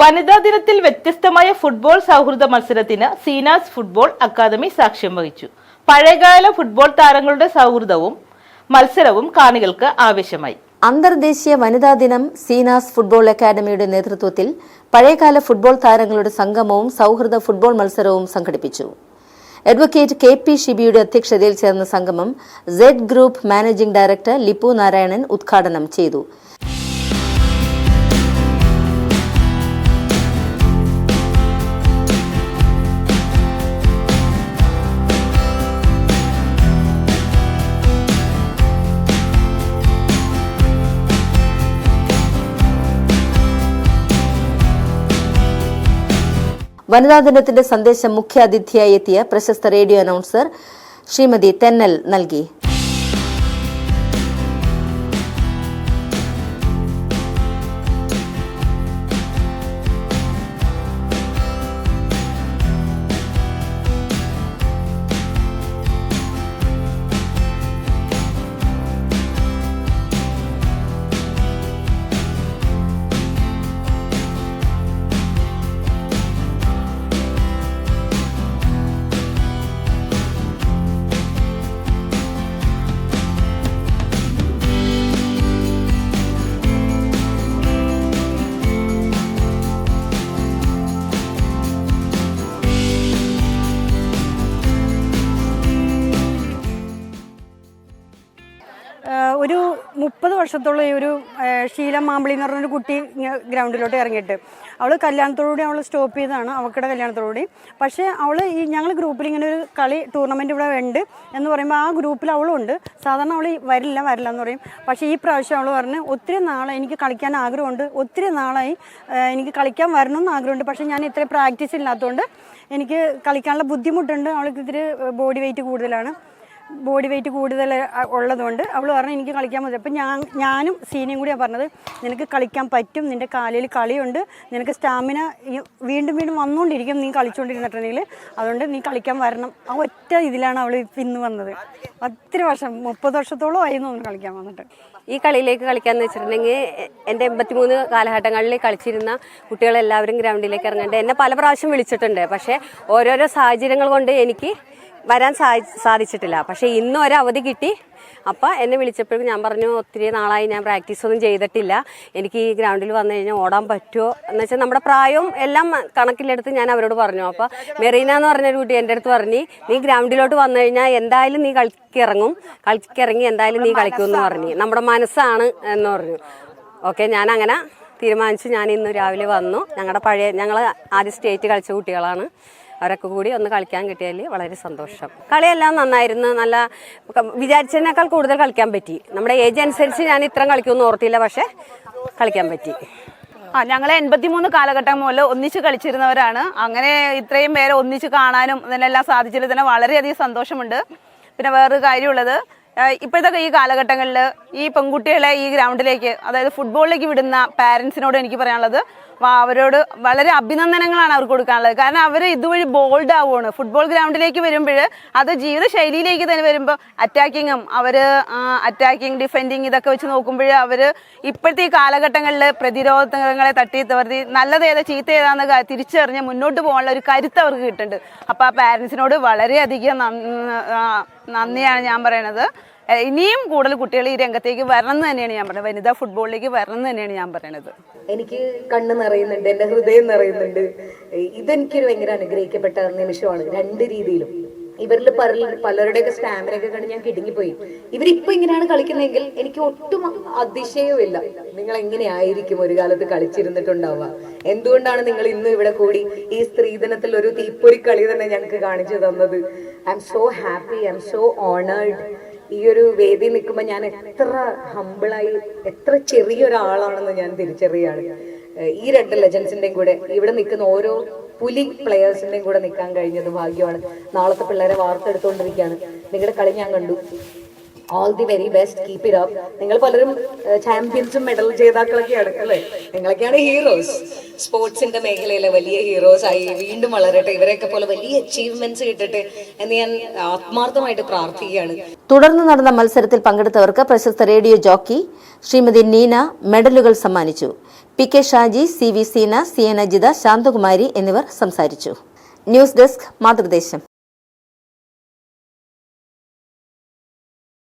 വനിതാ ദിനത്തിൽ വ്യത്യസ്തമായ ഫുട്ബോൾ സൗഹൃദ മത്സരത്തിന് സീനാസ് ഫുട്ബോൾ അക്കാദമി സാക്ഷ്യം വഹിച്ചു. പഴയകാല ഫുട്ബോൾ താരങ്ങളുടെ സൗഹൃദവും മത്സരവും കാണികൾക്ക് ആവേശമായി. അന്തർദേശീയ വനിതാ ദിനം സീനാസ് ഫുട്ബോൾ അക്കാദമിയുടെ നേതൃത്വത്തിൽ പഴയകാല ഫുട്ബോൾ താരങ്ങളുടെ സംഗമവും സൗഹൃദ ഫുട്ബോൾ മത്സരവും സംഘടിപ്പിച്ചു. അഡ്വക്കേറ്റ് കെ പി ഷിബിയുടെ അധ്യക്ഷതയിൽ ചേർന്ന സംഗമം Z group managing director Lipu Narayanan ഉദ്ഘാടനം ചെയ്തു. വനിതാ ദിനത്തിന്റെ സന്ദേശം മുഖ്യ അതിഥിയായി എത്തിയ പ്രശസ്ത റേഡിയോ അനൗൺസർ ശ്രീമതി തെന്നൽ നൽകി. മുപ്പത് വർഷത്തോളം ഈ ഒരു ഷീല മാമ്പിളി എന്ന് പറഞ്ഞൊരു കുട്ടി ഗ്രൗണ്ടിലോട്ട് ഇറങ്ങിയിട്ട്. അവൾ കല്യാണത്തോടുകൂടി അവൾ സ്റ്റോപ്പ് ചെയ്തതാണ് അവക്കടെ കല്യാണത്തോടുകൂടി. പക്ഷേ അവൾ ഈ ഞങ്ങൾ ഗ്രൂപ്പിൽ ഇങ്ങനെ ഒരു കളി ടൂർണമെന്റ് ഇവിടെ ഉണ്ട് എന്ന് പറയുമ്പോൾ ആ ഗ്രൂപ്പിൽ അവളും ഉണ്ട്. സാധാരണ അവൾ വരില്ല വരില്ല എന്ന് പറയും. പക്ഷേ ഈ പ്രാവശ്യം അവൾ പറഞ്ഞ് ഒത്തിരി നാളായി എനിക്ക് കളിക്കാൻ ആഗ്രഹമുണ്ട്. ഒത്തിരി നാളായി എനിക്ക് കളിക്കാൻ വരണമെന്ന് ആഗ്രഹമുണ്ട്. പക്ഷേ ഞാൻ ഇത്ര പ്രാക്ടീസ് ഇല്ലാത്തതുകൊണ്ട് എനിക്ക് കളിക്കാനുള്ള ബുദ്ധിമുട്ടുണ്ട്. അവൾക്ക് ഇത്തിരി ബോഡി വെയിറ്റ് കൂടുതലാണ്. ബോഡി വെയിറ്റ് കൂടുതൽ ഉള്ളതുകൊണ്ട് അവൾ പറഞ്ഞു എനിക്ക് കളിക്കാൻ മതി. അപ്പം ഞാൻ ഞാനും സീനിയും കൂടിയാണ് പറഞ്ഞത് നിനക്ക് കളിക്കാൻ പറ്റും നിന്റെ കാലിൽ കളിയുണ്ട് നിനക്ക് സ്റ്റാമിന വീണ്ടും വീണ്ടും വന്നുകൊണ്ടിരിക്കും നീ കളിച്ചുകൊണ്ടിരുന്നിട്ടുണ്ടെങ്കിൽ അതുകൊണ്ട് നീ കളിക്കാൻ വരണം. ആ ഒറ്റ ഇതിലാണ് അവൾ ഇന്ന് വന്നത്. ഒത്തിരി വർഷം മുപ്പത് വർഷത്തോളം ആയി തോന്നുന്നു കളിക്കാൻ വന്നിട്ട്. ഈ കളിയിലേക്ക് കളിക്കാന്ന് വെച്ചിട്ടുണ്ടെങ്കിൽ എന്റെ എൺപത്തിമൂന്ന് കാലഘട്ടങ്ങളിൽ കളിച്ചിരുന്ന കുട്ടികളെല്ലാവരും ഗ്രൗണ്ടിലേക്ക് ഇറങ്ങേണ്ടത് എന്നെ പല പ്രാവശ്യം വിളിച്ചിട്ടുണ്ട്. പക്ഷേ ഓരോരോ സാഹചര്യങ്ങൾ കൊണ്ട് എനിക്ക് വരാൻ സാധി സാധിച്ചിട്ടില്ല. പക്ഷേ ഇന്ന് ഒരു അവധി കിട്ടി. അപ്പോൾ എന്നെ വിളിച്ചപ്പോഴും ഞാൻ പറഞ്ഞു ഒത്തിരി നാളായി ഞാൻ പ്രാക്ടീസ് ഒന്നും ചെയ്തിട്ടില്ല. എനിക്ക് ഈ ഗ്രൗണ്ടിൽ വന്നു കഴിഞ്ഞാൽ ഓടാൻ പറ്റുമോ? എന്ന് വെച്ചാൽ നമ്മുടെ പ്രായവും എല്ലാം കണക്കിലെടുത്ത് ഞാൻ അവരോട് പറഞ്ഞു. അപ്പോൾ മെറീന എന്ന് പറഞ്ഞൊരു കുട്ടി എന്റെ അടുത്ത് പറഞ്ഞു നീ ഗ്രൗണ്ടിലോട്ട് വന്നു കഴിഞ്ഞാൽ എന്തായാലും നീ കളിക്കിറങ്ങും കളിക്കിറങ്ങി എന്തായാലും നീ കളിക്കുമെന്ന് പറഞ്ഞു. നമ്മുടെ മനസ്സാണ് എന്ന് പറഞ്ഞു. ഓക്കെ ഞാൻ അങ്ങനെ തീരുമാനിച്ചു. ഞാൻ ഇന്ന് രാവിലെ വന്നു. ഞങ്ങളുടെ പഴയ ഞങ്ങൾ ആദ്യം സ്റ്റേറ്റ് കളിച്ച കുട്ടികളാണ്. അവരൊക്കെ കൂടി ഒന്ന് കളിക്കാൻ കിട്ടിയാൽ വളരെ സന്തോഷം. കളിയെല്ലാം നന്നായിരുന്നു. നല്ല വിചാരിച്ചതിനേക്കാൾ കൂടുതൽ കളിക്കാൻ പറ്റി. നമ്മുടെ ഏജ് അനുസരിച്ച് ഞാൻ ഇത്രയും കളിക്കുമെന്ന് ഓർത്തില്ല പക്ഷേ കളിക്കാൻ പറ്റി. ആ ഞങ്ങൾ എൺപത്തിമൂന്ന് കാലഘട്ടം മുതൽ ഒന്നിച്ച് കളിച്ചിരുന്നവരാണ്. അങ്ങനെ ഇത്രയും പേരെ ഒന്നിച്ച് കാണാനും ഇതിനെല്ലാം സാധിച്ചതിൽ തന്നെ വളരെയധികം സന്തോഷമുണ്ട്. പിന്നെ വേറൊരു കാര്യമുള്ളത് ഇപ്പോഴത്തെ ഈ കാലഘട്ടങ്ങളിൽ ഈ പെൺകുട്ടികളെ ഈ ഗ്രൗണ്ടിലേക്ക് അതായത് ഫുട്ബോളിലേക്ക് വിടുന്ന പാരൻസിനോട് എനിക്ക് പറയാനുള്ളത് അവരോട് വളരെ അഭിനന്ദനങ്ങളാണ് അവർക്ക് കൊടുക്കാനുള്ളത്. കാരണം അവർ ഇതുവഴി ബോൾഡ് ആവുകയാണ് ഫുട്ബോൾ ഗ്രൗണ്ടിലേക്ക് വരുമ്പോൾ അത് ജീവിത ശൈലിയിലേക്ക് തന്നെ വരുമ്പോൾ അറ്റാക്കിങ്ങും അവർ അറ്റാക്കിങ് ഡിഫെൻഡിങ് ഇതൊക്കെ വെച്ച് നോക്കുമ്പോൾ അവർ ഇപ്പോഴത്തെ ഈ കാലഘട്ടങ്ങളിൽ പ്രതിരോധങ്ങളെ തട്ടി തവർത്തി നല്ലത് ഏതാ ചീത്ത ഏതാന്ന് തിരിച്ചറിഞ്ഞ് മുന്നോട്ട് പോകാനുള്ള ഒരു കരുത്ത് അവർക്ക് കിട്ടുന്നുണ്ട്. അപ്പോൾ ആ പാരൻസിനോട് വളരെയധികം നന്ദിയാണ് ഞാൻ പറയണത്. ഇനിയും കൂടുതൽ കുട്ടികൾ ഈ രംഗത്തേക്ക് വരണം എന്ന് തന്നെയാണ് ഞാൻ പറയുന്നത് വനിതാ ഫുട്ബോളിലേക്ക് വരണം എന്ന് തന്നെയാണ് ഞാൻ പറയണത്. എനിക്ക് കണ്ണ് നിറയുന്നുണ്ട് എന്റെ ഹൃദയം നിറയുന്നുണ്ട്. ഇതെനിക്കൊരു ഭയങ്കര അനുഗ്രഹിക്കപ്പെട്ട നിമിഷമാണ് രണ്ട് രീതിയിലും. ഇവരിൽ പല പലരുടെയൊക്കെ സ്റ്റാമിനൊക്കെ കണ്ട് ഞാൻ കിടുങ്ങിപ്പോയി. ഇവരിപ്പോ ഇങ്ങനെയാണ് കളിക്കുന്നതെങ്കിൽ എനിക്ക് ഒട്ടും അതിശയവുമില്ല. നിങ്ങൾ എങ്ങനെയായിരിക്കും ഒരു കാലത്ത് കളിച്ചിരുന്നിട്ടുണ്ടാവുക? എന്തുകൊണ്ടാണ് നിങ്ങൾ ഇന്നും ഇവിടെ കൂടി ഈ സ്ത്രീധനത്തിൽ ഒരു തീപ്പൊരി കളി തന്നെ ഞങ്ങൾക്ക് കാണിച്ചു തന്നത്? I'm so happy I'm so honoured ഈ ഒരു വേദി നിൽക്കുമ്പോൾ ഞാൻ എത്ര ഹമ്പിളായി എത്ര ചെറിയൊരാളാണെന്ന് ഞാൻ തിരിച്ചറിയാണ്. ഈ രണ്ട് ലെജൻസിന്റെയും കൂടെ ഇവിടെ നിൽക്കുന്ന ഓരോ പുലി പ്ലെയേഴ്സിന്റെയും കൂടെ നിൽക്കാൻ കഴിഞ്ഞത് ഭാഗ്യമാണ്. നാളത്തെ പിള്ളേരെ വാർത്തെടുത്തുകൊണ്ടിരിക്കുകയാണ് നിങ്ങളുടെ കളി ഞാൻ കണ്ടു. All the very best keep it up നിങ്ങൾ പലരും ചാമ്പ്യൻസും മെഡൽ ജേതാക്കളൊക്കെയാണ് അല്ലേ? നിങ്ങളൊക്കെയാണ് ഹീറോസ് സ്പോർട്സിന്റെ മേഖലയിലെ വലിയ ഹീറോസ് ആയി വീണ്ടും വളരട്ടെ. ഇവരെയൊക്കെ പോലെ വലിയ അച്ചീവ്മെന്റ്സ് കിട്ടട്ടെ എന്ന് ഞാൻ ആത്മാർത്ഥമായിട്ട് പ്രാർത്ഥിക്കുകയാണ്. തുടർന്ന് നടന്ന മത്സരത്തിൽ പങ്കെടുത്തവർക്ക് പ്രശസ്ത റേഡിയോ ജോക്കി ശ്രീമതി നീന മെഡലുകൾ സമ്മാനിച്ചു. P K Shaji C V Seena C N Ajitha Shanthakumari എന്നിവർ സംസാരിച്ചു. News desk മാതൃദേശം